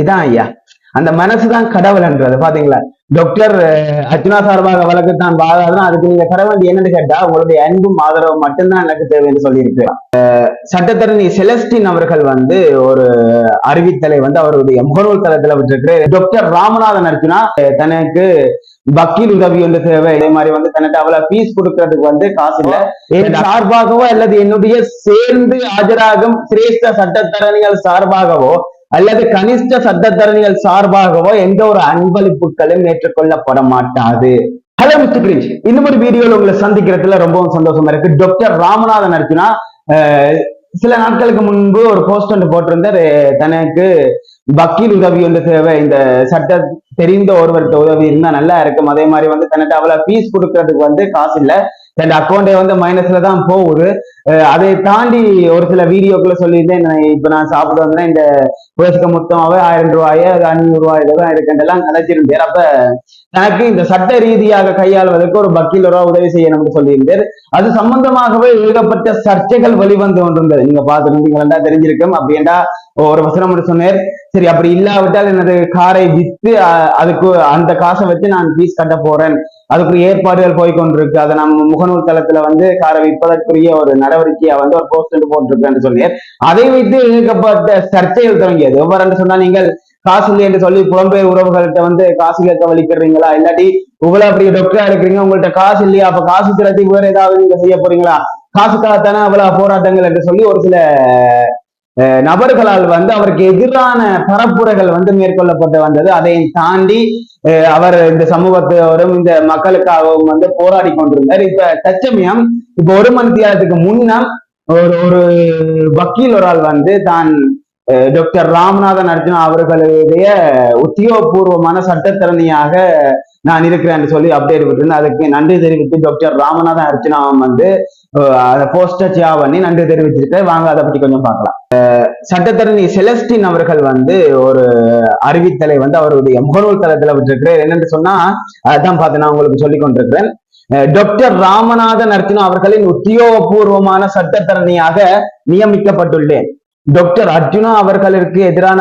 இதான் ஐயா. அந்த மனசுதான் கடவுள்ன்றது பாத்தீங்களா? டாக்டர் அஹ், சார்பாக வழக்கு தான் வாதாடுறோம். அதுக்கு நீங்க தர வேண்டிய என்னன்னு கேட்டா உங்களுடைய அன்பும் ஆதரவும் மட்டும்தான் எனக்கு தேவைன்னு சொல்லியிருக்கு. சட்டத்தரணி செலஸ்டின் அவர்கள் வந்து ஒரு அறிவித்தலை வந்து அவருடைய முகநூல் தளத்துல விட்டுருக்கு டாக்டர் ராமநாதன் அர்ச்சுனா தனக்கு வக்கீல் உதவி ஒன்று தேவை. இதே மாதிரி வந்து தன்னிட்ட அவ்வளவு ஃபீஸ் கொடுக்கறதுக்கு வந்து காசு இல்ல. என் சார்பாகவோ அல்லது என்னுடைய சேர்ந்து ஆஜராகும் சிரேஷ்ட சட்டத்தரணிகள் சார்பாகவோ அல்லது கனிஷ்ட சட்டத்தரணிகள் சார்பாகவோ எந்த ஒரு அன்பளிப்புகளும் ஏற்றுக்கொள்ளப்பட மாட்டாது ஹலோ மிஸ்டர் கிரிஞ்ச் இன்னும் ஒரு வீடியோல உங்களை சந்திக்கிறதுல ரொம்பவும் சந்தோஷமா இருக்கு. டாக்டர் ராமநாதன் அர்ஜுனா சில நாட்களுக்கு முன்பு ஒரு போஸ்ட் ஒன்று போட்டிருந்தார். தனக்கு வக்கீல் உதவி ஒன்று தேவை. இந்த சட்ட தெரிந்த ஒருவர்கிட்ட உதவி இருந்தா நல்லா இருக்கும். அதே மாதிரி வந்து தன்னிட்ட அவ்வளவு ஃபீஸ் கொடுக்கறதுக்கு வந்து காசு இல்லை. தன் அக்கௌண்டே வந்து மைனஸ்ல தான் போகுது. அதை தாண்டி ஒரு சில வீடியோக்குள்ள சொல்லியிருந்தேன். இப்ப நான் சாப்பிட வந்தேன் இந்த பேசுக்க மொத்தமாவே ஆயிரம் ரூபாய் அது அஞ்சூறு ரூபாய் இதெல்லாம் இருக்குன்றெல்லாம் நினைச்சிருந்தேன் அப்ப எனக்கு இந்த சட்ட ரீதியாக கையாளுவதற்கு ஒரு வக்கீலரா உதவி செய்யணும்னு சொல்லியிருந்தேன். அது சம்பந்தமாகவே ஏகப்பட்ட சர்ச்சைகள் வெளிவந்து கொண்டிருந்தது. நீங்க பாத்துருந்தீங்களா தெரிஞ்சிருக்கும். அப்படின்டா ஒரு வசனம் மட்டும் சொன்னார் சரி அப்படி இல்லாவிட்டால் எனது காரை வித்து அதுக்கு அந்த காசை வச்சு நான் ஃபீஸ் கட்ட போறேன். அதுக்கு ஏற்பாடுகள் போய் கொண்டிருக்கு. அதை நம்ம முகநூல் தளத்துல வந்து காரை விற்பதற்குரிய ஒரு நடவடிக்கையா வந்து ஒரு போஸ்ட் போட்டிருக்கேன்னு சொன்னேன் அதை வைத்து இழுக்கப்பட்ட சர்ச்சைகள் தொடங்கியது. எவ்வாறு சொன்னா நீங்கள் காசு இல்லை என்று சொல்லி புலம்பெயர் உறவுகள்கிட்ட வந்து காசு கேட்க வலிக்கிறீங்களா? இல்லாட்டி உங்களை அப்படி டாக்டரா இருக்கிறீங்க உங்கள்ட்ட காசு இல்லையா? அப்ப காசு திரட்டி வேற ஏதாவது நீங்க செய்ய போறீங்களா? காசுக்காகத்தானே அவ்வளவு போராட்டங்கள் என்று சொல்லி ஒரு சில நபர்களால் வந்து அவருக்கு எதிரான பரப்புரைகள் வந்து மேற்கொள்ளப்பட்டு வந்தது. அதை தாண்டி அஹ், அவர் இந்த சமூகத்தோடும் இந்த மக்களுக்காகவும் வந்து போராடி கொண்டிருந்தார். இப்ப தச்சமயம் இப்ப ஒரு மணி நேரத்துக்கு முன்னம் ஒரு ஒரு வக்கீல் ஒரு ஆள் வந்து தான் டாக்டர் ராமநாதன் அர்ஜுனா அவர்களுடைய உத்தியோகபூர்வமான சட்டத்திறனையாக நான் இருக்கிறேன்னு சொல்லி அப்டேட் விட்டுருந்தேன். அதுக்கு நன்றி தெரிவித்து டாக்டர் ராமநாதன் அர்ச்சனா வந்து அதை போஸ்டர் சியா பண்ணி நன்றி தெரிவிச்சிருக்கேன் வாங்க அதை பத்தி கொஞ்சம் பார்க்கலாம். சட்டத்தரணி செலஸ்டின் அவர்கள் வந்து ஒரு அறிவித்தலை வந்து அவருடைய முகநூல் தளத்துல விட்டுருக்கிறார். என்னன்னு சொன்னா அதான் பார்த்து நான் உங்களுக்கு சொல்லி கொண்டிருக்கிறேன். டாக்டர் ராமநாதன் அர்ச்சனா அவர்களின் உத்தியோகபூர்வமான சட்டத்தரணியாக நியமிக்கப்பட்டுள்ளேன். டாக்டர் அர்ஜுனா அவர்களுக்கு எதிரான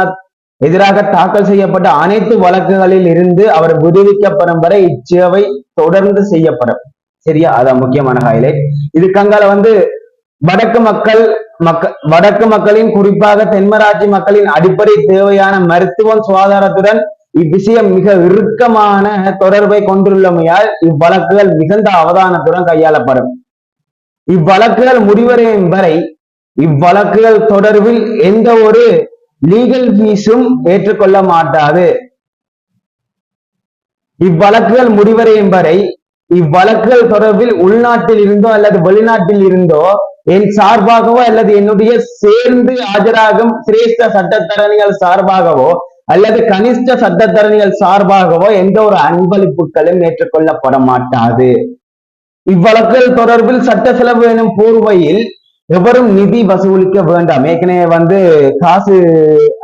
எதிராக தாக்கல் செய்யப்பட்ட அனைத்து வழக்குகளில் இருந்து அவர் விடுவிக்கப்படும் வரை இச்சேவை தொடர்ந்து செய்யப்படும். சரியா? அதான் முக்கியமான ஹைலைட் இதுக்கங்கால வந்து வடக்கு மக்கள் மக்க வடக்கு மக்களின் குறிப்பாக தென்மராட்சி மக்களின் அடிப்படை தேவையான மருத்துவம் சுகாதாரத்துடன் இவ்விஷயம் மிக இறுக்கமான தொடர்பை கொண்டுள்ளமையால் இவ்வழக்குகள் மிகுந்த அவதானத்துடன் கையாளப்படும். இவ்வழக்குகள் முடிவடையும் வரை இவ்வழக்குகள் தொடர்பில் எந்த ஒரு லீகல் ஃபீஸும் ஏற்றுக்கொள்ள மாட்டாது. இவ்வழக்குகள் முடிவடையும் வரை இவ்வழக்குகள் தொடர்பில் உள்நாட்டில் இருந்தோ அல்லது வெளிநாட்டில் இருந்தோ என் சார்பாகவோ அல்லது என்னுடைய சேர்ந்து ஆஜராகும் சிரேஷ்ட சட்டத்தரணிகள் சார்பாகவோ அல்லது கனிஷ்ட சட்டத்தரணிகள் சார்பாகவோ எந்த ஒரு அன்பளிப்புகளும் ஏற்றுக்கொள்ளப்பட மாட்டாது. இவ்வழக்குகள் தொடர்பில் சட்ட செலவு எனும் போர்வையில் எவரும் நிதி வசூலிக்க வேண்டாம். ஏற்கனவே வந்து காசு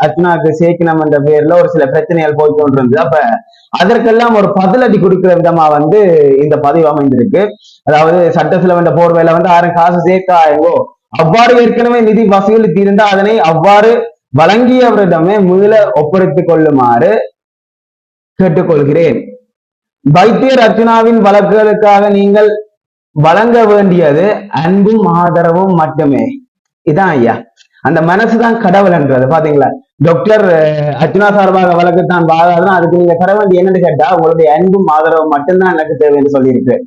அர்ச்சனாக்கு சேர்க்கணும் என்ற பேர்ல ஒரு சில பிரச்சனைகள் போய் கொண்டிருந்தது. அப்ப அதற்கெல்லாம் ஒரு பதிலடி கொடுக்கிற விதமா வந்து இந்த பதிவு அமைந்திருக்கு. அதாவது சட்ட செலவு போர்வையில வந்து யாரும் காசு சேர்க்காயோ அவ்வாறு ஏற்கனவே நிதி வசூலித்து இருந்தால் அதனை அவ்வாறு வழங்கியவரிடமே முதல ஒப்படைத்துக் கொள்ளுமாறு கேட்டுக்கொள்கிறேன். வைத்தியர் அர்ச்சனாவின் வழக்குகளுக்காக நீங்கள் வழங்க வேண்டியது அன்பும் ஆதரவும் மட்டுமே. இதான் ஐயா. அந்த மனசுதான் கடவுள்ன்றது. பாத்தீங்களா? டாக்டர் அர்ச்சனா சார்பாக வழக்கு தான் வாதாடுறோம் அதுக்கு நீங்க தர வேண்டிய என்னன்னு கேட்டா உங்களுடைய அன்பும் ஆதரவும் மட்டும்தான் எனக்கு தேவை என்று சொல்லியிருக்கு.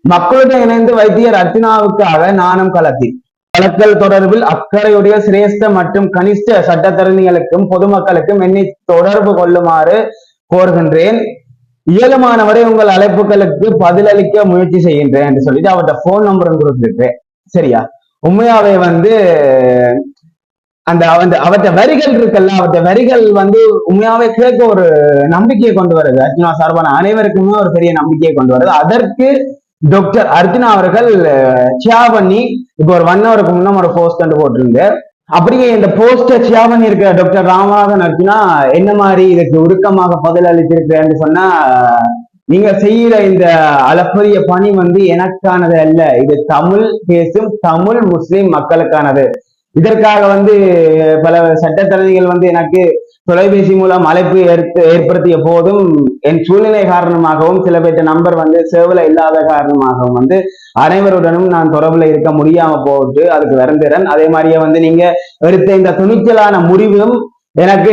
மக்களுடன் இணைந்து வைத்தியர் அர்ச்சனாவுக்காக நானும் கலத்தி. வழக்கல் தொடர்பில் அக்கறையுடைய சிரேஷ்ட மற்றும் கனிஷ்ட சட்டத்தரணிகளுக்கும் பொதுமக்களுக்கும் என்னை தொடர்பு கொள்ளுமாறு கோருகின்றேன். இயலுமானவரை உங்கள் அழைப்புகளுக்கு பதிலளிக்க முயற்சி செய்கின்றேன் என்று சொல்லிட்டு அவர்கிட்ட போன் நம்பரும் கொடுத்துருக்கேன் சரியா? உண்மையாவே வந்து அந்த அந்த அவற்ற வரிகள் இருக்குல்ல அவற்ற வரிகள் வந்து உண்மையாவே கேட்க ஒரு நம்பிக்கையை கொண்டு வருது. அர்ஜுனா சார்பான அனைவருக்குமே ஒரு பெரிய நம்பிக்கையை கொண்டு வருது. அதற்கு டாக்டர் அர்ஜுனா அவர்கள் சியா பண்ணி இப்போ ஒரு ஒன் ஹவருக்கு முன்ன ஒரு போஸ்ட் கண்டு போட்டிருந்து அப்படியே இந்த போஸ்டர் சியாவன் இருக்கிற டாக்டர் ராமநாதன் அர்ஜுனா என்ன மாதிரி இதுக்கு உருக்கமாக பதில் அளித்திருக்கிறேன்னு சொன்னா நீங்க செய்யற இந்த அளப்பரிய பணி வந்து எனக்கானது அல்ல. இது தமிழ் பேசும் தமிழ் முஸ்லிம் மக்களுக்கானது. இதற்காக வந்து பல சட்டத்தரணிகள் வந்து எனக்கு தொலைபேசி மூலம் அழைப்பு ஏற்ப- ஏற்படுத்திய போதும் என் சூழ்நிலை காரணமாகவும் சில பேர்த்த நம்பர் வந்து சேவல இல்லாத காரணமாகவும் வந்து அனைவருடனும் நான் தொடர்புல இருக்க முடியாம போட்டு அதுக்கு வருந்துறேன். அதே மாதிரியே வந்து நீங்க எடுத்த இந்த துணிச்சலான முடிவும் எனக்கு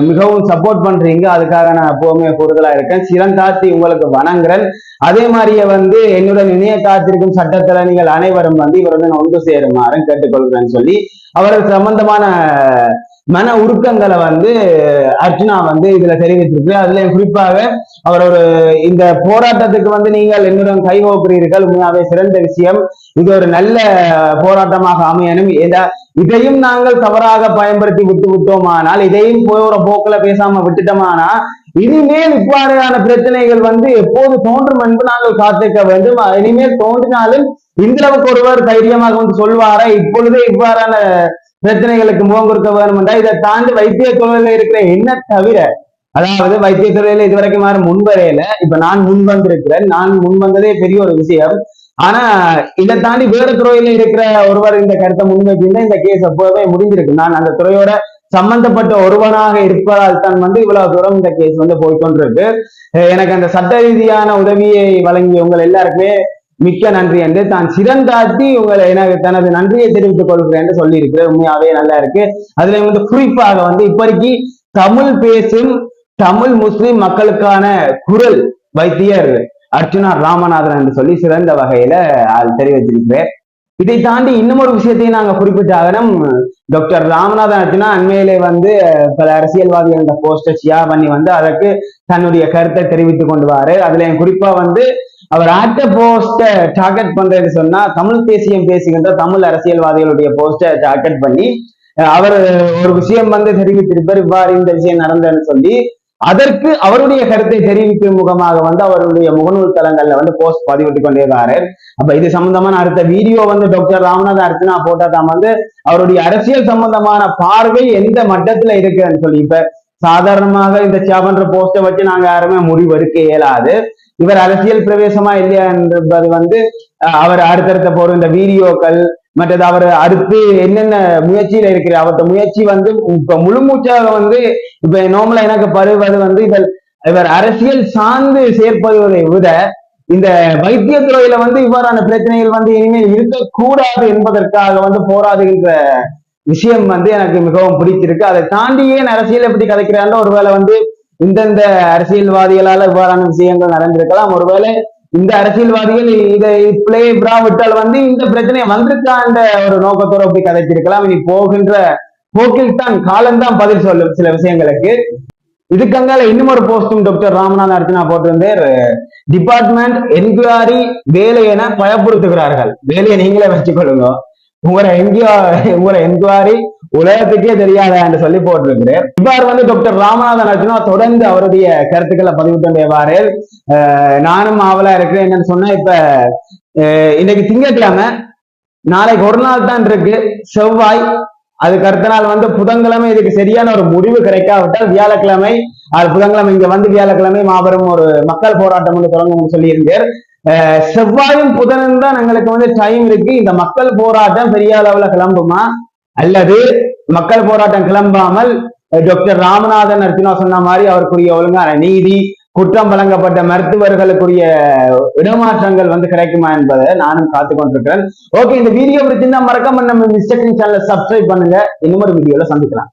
மிகவும் சப்போர்ட் பண்றீங்க. அதுக்காக நான் எப்பவுமே கூடுதலா இருக்கேன். சிறந்தாத்தி உங்களுக்கு வணங்குறேன். அதே மாதிரியே வந்து என்னுடன் இணைய காத்திருக்கும் சட்டத்துல நீங்கள் அனைவரும் வந்து இவருடன் ஒன்று சேருமாறு கேட்டுக்கொள்கிறேன்னு சொல்லி அவர்கள் சம்பந்தமான மன உருக்கங்களை வந்து அர்ஜுனா வந்து இதுல தெரிவித்திருக்கு. அதுல குறிப்பாக அவர் ஒரு இந்த போராட்டத்துக்கு வந்து நீங்கள் என்னுடன் கைகோக்குறீர்கள் உண்மையாவே சிறந்த விஷயம். இது ஒரு நல்ல போராட்டமாக அமையணும். இதையும் நாங்கள் தவறாக பயன்படுத்தி விட்டு விட்டோமானால் இதையும் போற போக்குல பேசாம விட்டுட்டோமானா இனிமேல் இவ்வாறான பிரச்சனைகள் வந்து எப்போது தோன்றும் என்று நாங்கள் காத்திருக்க வேண்டும். இனிமேல் தோன்றினாலும் இந்தளவுக்கு ஒருவர் தைரியமாக வந்து சொல்வாரா? இப்பொழுதே இவ்வாறான பிரச்சனைகளுக்கு முகம் கொடுக்க வேண்டும் என்றால் இதை தாண்டி வைத்திய துறையில இருக்கிற என்ன தவிர அதாவது வைத்திய துறையில இதுவரைக்கும் யாரும் முன்வரையில. இப்ப நான் முன் வந்திருக்கிறேன். நான் முன் வந்ததே பெரிய ஒரு விஷயம். ஆனா இதை தாண்டி வேறு துறையில இருக்கிற ஒருவர் இந்த கருத்தை முன்வைச்சிருந்தா இந்த கேஸ் அப்போவே முடிஞ்சிருக்கு. நான் அந்த துறையோட சம்பந்தப்பட்ட ஒருவனாக இருப்பதால் தான் வந்து இவ்வளவு தூரம் இந்த கேஸ் வந்து போய்கொண்டிருக்கு எனக்கு அந்த சட்ட ரீதியான உதவியை வழங்கிய உங்கள் எல்லாருக்குமே மிக்க நன்றி என்று தான் சிறந்தாட்டி உங்களை எனக்கு தனது நன்றியை தெரிவித்துக் கொள்கிறேன் என்று சொல்லியிருக்கிறேன் உண்மையாவே நல்லா இருக்கு. அதுல வந்து குறிப்பாக வந்து இப்படிக்கு தமிழ் பேசும் தமிழ் முஸ்லிம் மக்களுக்கான குரல் வைத்தியர் அர்ஜுனா ராமநாதன் என்று சொல்லி சிறந்த வகையில அது தெரிவித்திருக்கிறேன் இதை தாண்டி இன்னும் ஒரு விஷயத்தையும் நாங்க குறிப்பிட்டாகணும். டாக்டர் ராமநாதன் அர்ஜுனா அண்மையிலே வந்து பல அரசியல்வாதிகள் இந்த போஸ்டர் ஷியா பண்ணி வந்து அதற்கு தன்னுடைய கருத்தை தெரிவித்துக் கொண்டு வாரு. அதுல குறிப்பா வந்து அவர் ஆட்ட போஸ்டை டார்கெட் பண்றேன்னு சொன்னா தமிழ் தேசியம் பேசுகின்ற தமிழ் அரசியல்வாதிகளுடைய போஸ்டை டார்கெட் பண்ணி அவர் ஒரு விஷயம் வந்து தெரிவித்திருப்பார் இவ்வாறு இந்த விஷயம் நடந்ததுன்னு சொல்லி அதற்கு அவருடைய கருத்தை தெரிவிக்கும் முகமாக வந்து அவருடைய முகநூல் தளங்கள்ல வந்து போஸ்ட் பதிவிட்டு கொண்டிருக்காரு அப்ப இது சம்பந்தமான அடுத்த வீடியோ வந்து டாக்டர் ராமநாத அர்ச்சனா போட்டா தான் வந்து அவருடைய அரசியல் சம்பந்தமான பார்வை எந்த மட்டத்துல இருக்குன்னு சொல்லி இப்ப சாதாரணமாக இந்த சேவன்ற போஸ்டை வச்சு நாங்க யாருமே முடிவெடுக்க இயலாது. இவர் அரசியல் பிரவேசமா இல்லையா என்பது வந்து அவர் அடுத்தடுத்த போற இந்த வீடியோக்கள் மற்றது அவர் அடுத்து என்னென்ன முயற்சியில இருக்கிற அவர்த்த முயற்சி வந்து இப்ப முழுமூச்சாக வந்து இப்ப நோமலா எனக்கு பருவது வந்து இவர் இவர் அரசியல் சார்ந்து செயற்படுவதை விட இந்த வைத்தியத்துறையில வந்து இவ்வாறான பிரச்சனைகள் வந்து இனிமேல் இருக்கக்கூடாது என்பதற்காக வந்து போராடுகின்ற விஷயம் வந்து எனக்கு மிகவும் பிடிச்சிருக்கு. அதை தாண்டியே அரசியல் எப்படி கதைக்கிறாங்க ஒருவேளை வந்து இந்தந்த அரசியல்வாதிகளால இவ்வாறான விஷயங்கள் நடந்திருக்கலாம். ஒருவேளை இந்த அரசியல்வாதிகள் இதை பிளே பிரா விட்டால் வந்து இந்த பிரச்சனை வந்திருக்கான்ற ஒரு நோக்கத்தோட அப்படி கதைச்சிருக்கலாம் இனி போகின்ற போக்கில் தான் காலம்தான் பதில் சொல்லும் சில விஷயங்களுக்கு. இதுக்கங்கால இன்னும் ஒரு போஸ்டும் டாக்டர் ராமநாத் அர்ச்சனா போட்டிருந்தார். டிபார்ட்மெண்ட் என்கொயரி வேலை என பயப்படுத்துகிறார்கள் வேலையை நீங்களே வச்சுக்கொள்ளுங்க. உங்களை எங்கேயோ உங்களை என்கொயரி உலகத்துக்கே தெரியாத என்று சொல்லி போட்டிருக்கிறேன். இவ்வாறு வந்து டாக்டர் ராமநாதன் அர்ஜுனா தொடர்ந்து அவருடைய கருத்துக்களை பதிவிட்டு வாரு நானும் ஆவலா இருக்கிறேன் என்னன்னு சொன்னா இப்ப அஹ் இன்னைக்கு திங்கட்கிழமை நாளைக்கு ஒரு நாள் தான் இருக்கு செவ்வாய். அதுக்கு அடுத்த நாள் வந்து புதன்கிழமை இதுக்கு சரியான ஒரு முடிவு கிடைக்காவிட்டால் வியாழக்கிழமை அது புதன்கிழமை இங்க வந்து வியாழக்கிழமை மாபெரும் ஒரு மக்கள் போராட்டம் வந்து தொடங்கும் சொல்லியிருந்தார் அஹ் செவ்வாயும் புதனும் தான் எங்களுக்கு வந்து டைம் இருக்கு. இந்த மக்கள் போராட்டம் பெரிய அளவுல கிளம்புமா? அல்லது மக்கள் போராட்டம் கிளம்பாமல் டாக்டர் ராமநாதன் அர்ச்சனா சொன்ன மாதிரி அவருக்குரிய ஒழுங்கான நீதி குற்றம் வழங்கப்பட்ட மருத்துவர்களுக்குரிய இடமாற்றங்கள் வந்து கிடைக்குமா என்பதை நானும் காத்து கொண்டிருக்கிறேன். ஓகே இந்த வீடியோ பிடிச்சிருந்தா மறக்காம நம்ம மிஸ்டர் சேனலை சப்ஸ்கிரைப் பண்ணுங்க. இன்னும் ஒரு வீடியோல சந்திக்கலாம்.